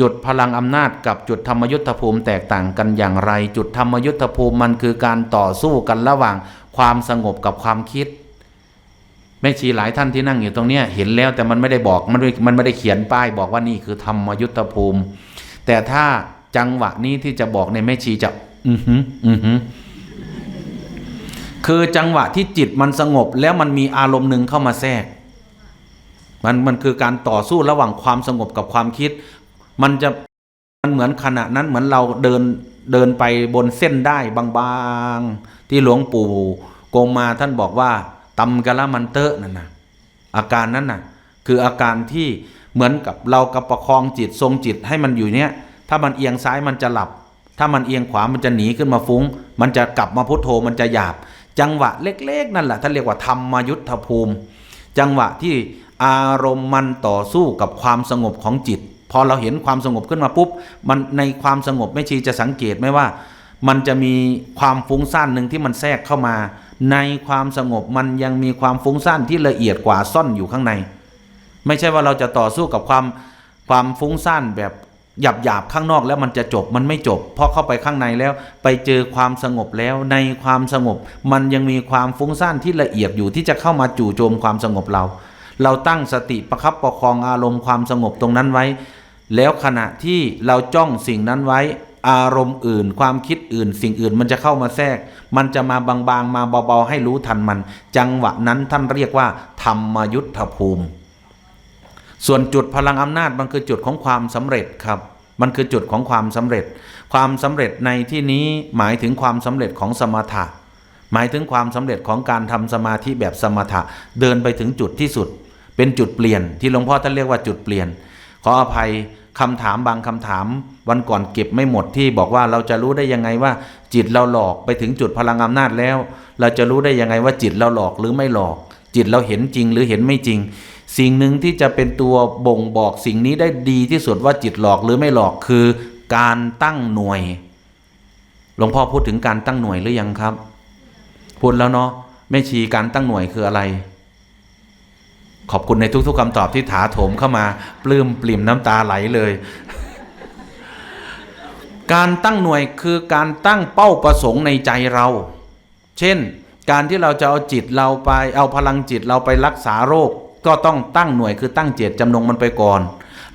จุดพลังอำนาจกับจุดธรรมยุทธภูมิแตกต่างกันอย่างไร จุดธรรมยุทธภูมิมันคือการต่อสู้กันระหว่างความสงบกับความคิดแม่ชีหลายท่านที่นั่งอยู่ตรงนี้เห็นแล้วแต่มันไม่ได้บอกมันไม่มันไม่ได้เขียนป้ายบอกว่านี่คือธรรมยุทธภูมิ แต่ถ้าจังหวะนี้ที่จะบอกในแม่ชีจะอือหืออือหือคือจังหวะที่จิตมันสงบแล้วมันมีอารมณ์หนึ่งเข้ามาแทรกมันมันคือการต่อสู้ระหว่างความสงบกับความคิด มันจะมันเหมือนขณะนั้นเหมือนเราเดินเดินไปบนเส้นได้บางๆ ที่หลวงปู่โกมาท่านบอกว่าตำกะละมันเตอะนั่นนะอาการนั้นน่ะคืออาการที่เหมือนกับเรากระประคองจิตทรงจิตให้มันอยู่เนี้ยถ้ามันเอียงซ้ายมันจะหลับ ถ้ามันเอียงขวามันจะหนีขึ้นมาฟุง้ง มันจะกลับมาพุทโธมันจะหยาบ จังหวะเล็ก ๆ นั่นแหละท่านเรียกว่าธรรมยุทธภูมิ จังหวะที่อารมณ์มันต่อสู้กับความสงบของจิต พอเราเห็นความสงบขึ้นมาปุ๊บมันในความสงบไม่ชีจะสังเกตไหมว่า มันจะมีความฟุ้งซ่านหนึ่งที่มันแทรกเข้ามา ในความสงบมันยังมีความฟุ้งซ่านที่ละเอียดกว่าซ่อนอยู่ข้างใน ไม่ใช่ว่าเราจะต่อสู้กับความความฟุ้งซ่านแบบหยาบหยาบๆข้างนอกแล้วมันจะจบมันไม่จบ เพราะเข้าไปข้างในแล้วไปเจอความสงบแล้วในความสงบ มันยังมีความฟุ้งซ่านที่ละเอียดอยู่ที่จะเข้ามาจู่โจมความสงบเรา เราตั้งสติประคับประคองอารมณ์ความสงบตรงนั้นไว้ แล้วขณะที่เราจ้องสิ่งนั้นไว้ อารมณ์อื่น ความคิดอื่น สิ่งอื่นมันจะเข้ามาแทรก มันจะมาบางๆ มาเบาๆ ให้รู้ทันมัน จังหวะนั้นท่านเรียกว่า ธรรมยุทธภูมิ ส่วนจุดพลังอำนาจมันคือจุดของความสำเร็จครับ มันคือจุดของความสำเร็จ ความสำเร็จในที่นี้หมายถึงความสำเร็จของสมถะ หมายถึงความสำเร็จของการทำสมาธิแบบสมถะ เดินไปถึงจุดที่สุด เป็นจุดเปลี่ยนที่หลวงพ่อท่านเรียกว่าจุดเปลี่ยน ขออภัยคำถามบางคำถาม วันก่อนเก็บไม่หมดที่บอกว่าเราจะรู้ได้ยังไงว่า จิตเราหลอกไปถึงจุดพลังอำนาจแล้ว เราจะรู้ได้ยังไงว่าจิตเราหลอกหรือไม่หลอก จิตเราเห็นจริงหรือเห็นไม่จริง สิ่งหนึ่งที่จะเป็นตัวบ่งบอกสิ่งนี้ได้ดีที่สุดว่าจิตหลอกหรือไม่หลอกคือการตั้งหน่วย หลวงพ่อพูดถึงการตั้งหน่วยหรือยังครับ พูดแล้วเนาะแม่ชีการตั้งหน่วยคืออะไร ขอบคุณในทุก ๆคำตอบที่ถาโถมเข้ามาปลื้มปลิ่มน้ำตาไหลเลย การตั้งหน่วยคือการตั้งเป้าประสงค์ในใจเรา เช่น การที่เราจะเอาจิตเราไปเอาพลังจิตเราไปรักษาโรค ก็ต้องตั้งหน่วยคือตั้งเจตจำนงมันไปก่อน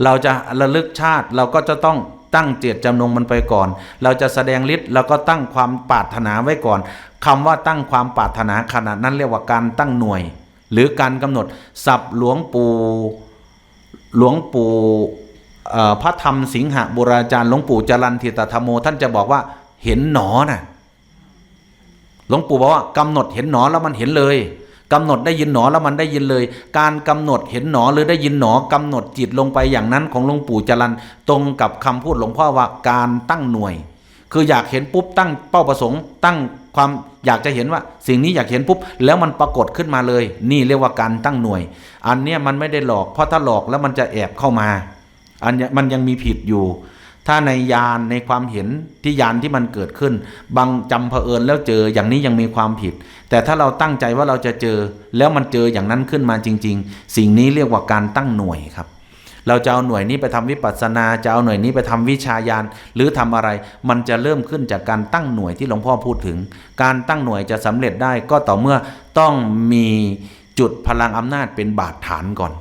เราจะระลึกชาติเราก็จะต้องตั้งเจตจำนงมันไปก่อน เราจะแสดงฤทธิ์เราก็ตั้งความปรารถนาไว้ก่อนคำว่าตั้งความปรารถนาขนาดนั้นเรียกว่าการตั้งหน่วย หรือการกำหนดสับหลวงปู่หลวงปู่พระธรรมสิงหบุราจารย์หลวงปู่จรันทิตธรรมโม ท่านจะบอกว่าเห็นหนอน่ะหลวงปู่บอกว่ากำหนดเห็นหนอแล้วมันเห็นเลยกำหนดได้ยินหนอแล้วมันได้ยินเลย การกำหนดเห็นหนอหรือได้ยินหนอกำหนดจิตลงไปอย่างนั้นของหลวงปู่จรันตรงกับคำพูดหลวงพ่อว่าการตั้งหน่วย คืออยากเห็นปุ๊บตั้งเป้าประสงค์ ตั้ง ความอยากจะเห็นว่าสิ่งนี้อยากเห็นปุ๊บแล้วมันปรากฏขึ้นมาเลย นี่เรียกว่าการตั้งหน่วย อันเนี้ยมันไม่ได้หลอกเพราะถ้าหลอกแล้วมันจะแอบเข้ามา อันมันยังมีผิดอยู่ ถ้าในยานในความเห็นที่ยานที่มันเกิดขึ้น บางจำเผอิญแล้วเจออย่างนี้ยังมีความผิด แต่ถ้าเราตั้งใจว่าเราจะเจอ แล้วมันเจออย่างนั้นขึ้นมาจริง ๆ สิ่งนี้เรียกว่าการตั้งหน่วยครับ เราจะเอาหน่วยนี้ไปทำวิปัสสนา จะเอาหน่วยนี้ไปทำวิชายานหรือทำอะไร มันจะเริ่มขึ้นจากการตั้งหน่วยที่หลวงพ่อพูดถึง การตั้งหน่วยจะสำเร็จได้ก็ต่อเมื่อต้องมีจุดพลังอำนาจเป็นบาดฐานก่อน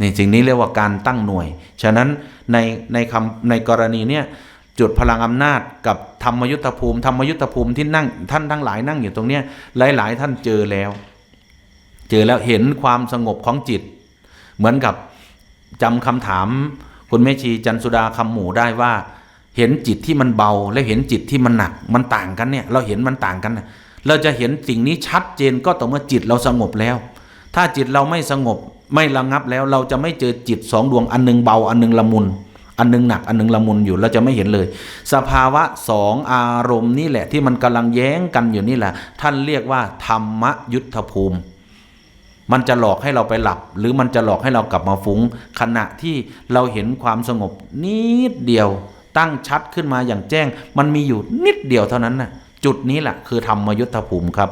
นี่สิ่งนี้เรียกว่าการตั้งหน่วย ฉะนั้นในในคำในกรณีเนี้ยจุดพลังอำนาจกับธรรมยุทธภูมิธรรมยุทธภูมิที่นั่งท่านทั้งหลายนั่งอยู่ตรงเนี้ยหลาย ๆ ท่านเจอแล้ว เจอแล้วเห็นความสงบของจิต เหมือนกับ จำคำถาม คุณแม่ชีจันสุดาคำหมู่ได้ว่า เห็นจิตที่มันเบาและเห็นจิตที่มันหนักมันต่างกันเนี่ยเราเห็นมันต่างกัน เราจะเห็นสิ่งนี้ชัดเจนก็ต่อเมื่อจิตเราสงบแล้ว ถ้าจิตเราไม่สงบไม่ระงับแล้ว เราจะไม่เจอจิตสองดวงอันหนึงเบาอันหนึงละมุนอันหนึงหนักอันหนึงละมุนอยู่เราจะไม่เห็นเลย สภาวะสองอารมณ์นี่แหละที่มันกำลังแย้งกันอยู่นี่แหละ ท่านเรียกว่าธรรมยุทธภูมิ มันจะหลอกให้เราไปหลับ หรือมันจะหลอกให้เรากลับมาฟุง้ง ขณะที่เราเห็นความสงบนิดเดียว ตั้งชัดขึ้นมาอย่างแจ้ง มันมีอยู่นิดเดียวเท่านั้นน่ะจุดนี้แหละคือธรรมยุทธภูมิครับ